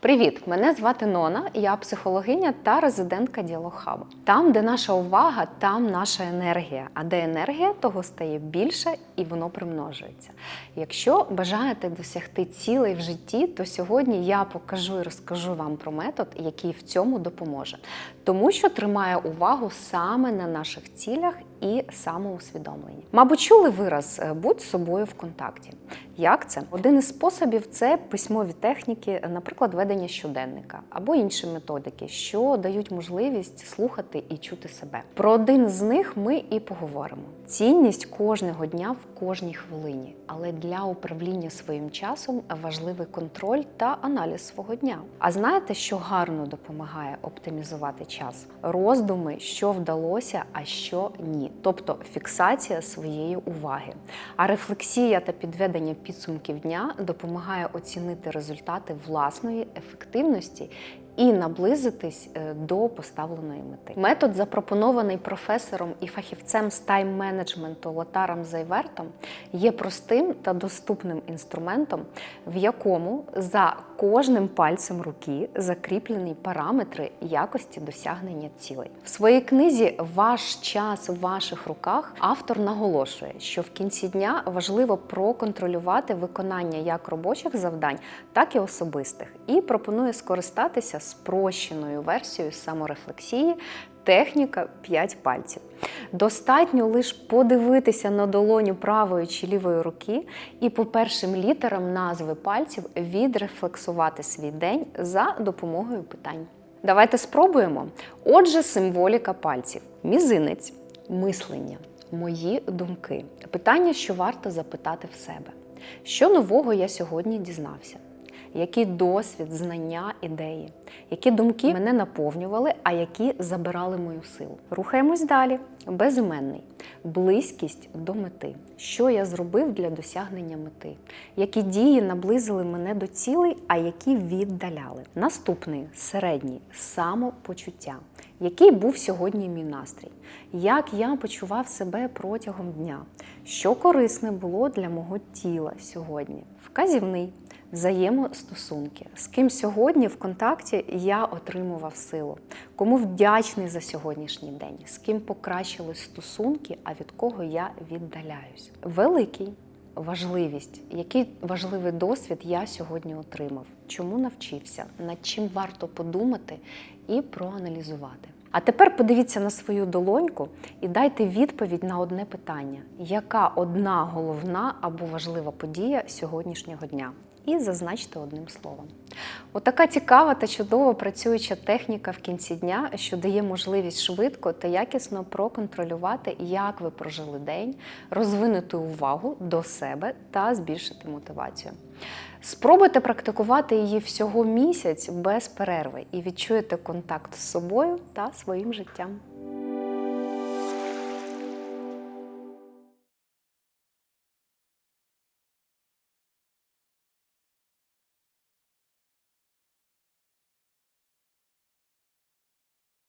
Привіт! Мене звати Нона, я психологиня та резидентка Діалогхабу. Там, де наша увага, там наша енергія. А де енергія, того стає більше і воно примножується. Якщо бажаєте досягти цілей в житті, то сьогодні я покажу і розкажу вам про метод, який в цьому допоможе. Тому що тримає увагу саме на наших цілях і самоусвідомленні. Мабуть, чули вираз е, будь собою в контакті. Як це? Один із способів це письмові техніки, наприклад, ведення щоденника або інші методики, що дають можливість слухати і чути себе. Про один з них ми і поговоримо. Цінність кожного дня в кожній хвилині, але для управління своїм часом важливий контроль та аналіз свого дня. А знаєте, що гарно допомагає оптимізувати час? Роздуми, що вдалося, а що ні, тобто фіксація своєї уваги. А рефлексія та підведення підсумків дня допомагає оцінити результати власної ефективності і наблизитись е, до поставленої мети. Метод, запропонований професором і фахівцем з тайм-менеджменту Лотаром Зайвертом, є простим та доступним інструментом, в якому за кожним пальцем руки закріплені параметри якості досягнення цілей. В своїй книзі Ваш час в ваших руках автор наголошує, що в кінці дня важливо проконтролювати виконання як робочих завдань, так і особистих, і пропонує скористатися спрощеною версією саморефлексії. Техніка 5 пальців. Достатньо лише подивитися на долоню правої чи лівої руки і по першим літерам назви пальців відрефлексувати свій день за допомогою питань. Давайте спробуємо. Отже, символіка пальців: мізинець, мислення, мої думки. Питання, що варто запитати в себе. Що нового я сьогодні дізнався? Який досвід, знання, ідеї, які думки мене наповнювали, а які забирали мою силу. Рухаємось далі. Безіменний, близькість до мети. Що я зробив для досягнення мети? Які дії наблизили мене до цілей, а які віддаляли? Наступний середній самопочуття. Який був сьогодні мій настрій? Як я почував себе протягом дня? Що корисне було для мого тіла сьогодні? Вказівний взаємостосунки. З ким сьогодні в контакті я отримував силу, кому вдячний за сьогоднішній день, з ким покращились стосунки, а від кого я віддаляюсь. Великий. Важливість, який важливий досвід я сьогодні отримав, чому навчився, над чим варто подумати і проаналізувати. А тепер подивіться на свою долоньку і дайте відповідь на одне питання: яка одна головна або важлива подія сьогоднішнього дня? І зазначте одним словом. Отака цікава та чудово працююча техніка в кінці дня, що дає можливість швидко та якісно проконтролювати, як ви прожили день, розвинути увагу до себе та збільшити мотивацію. Спробуйте практикувати її всього місяць без перерви і відчуєте контакт з собою та своїм життям.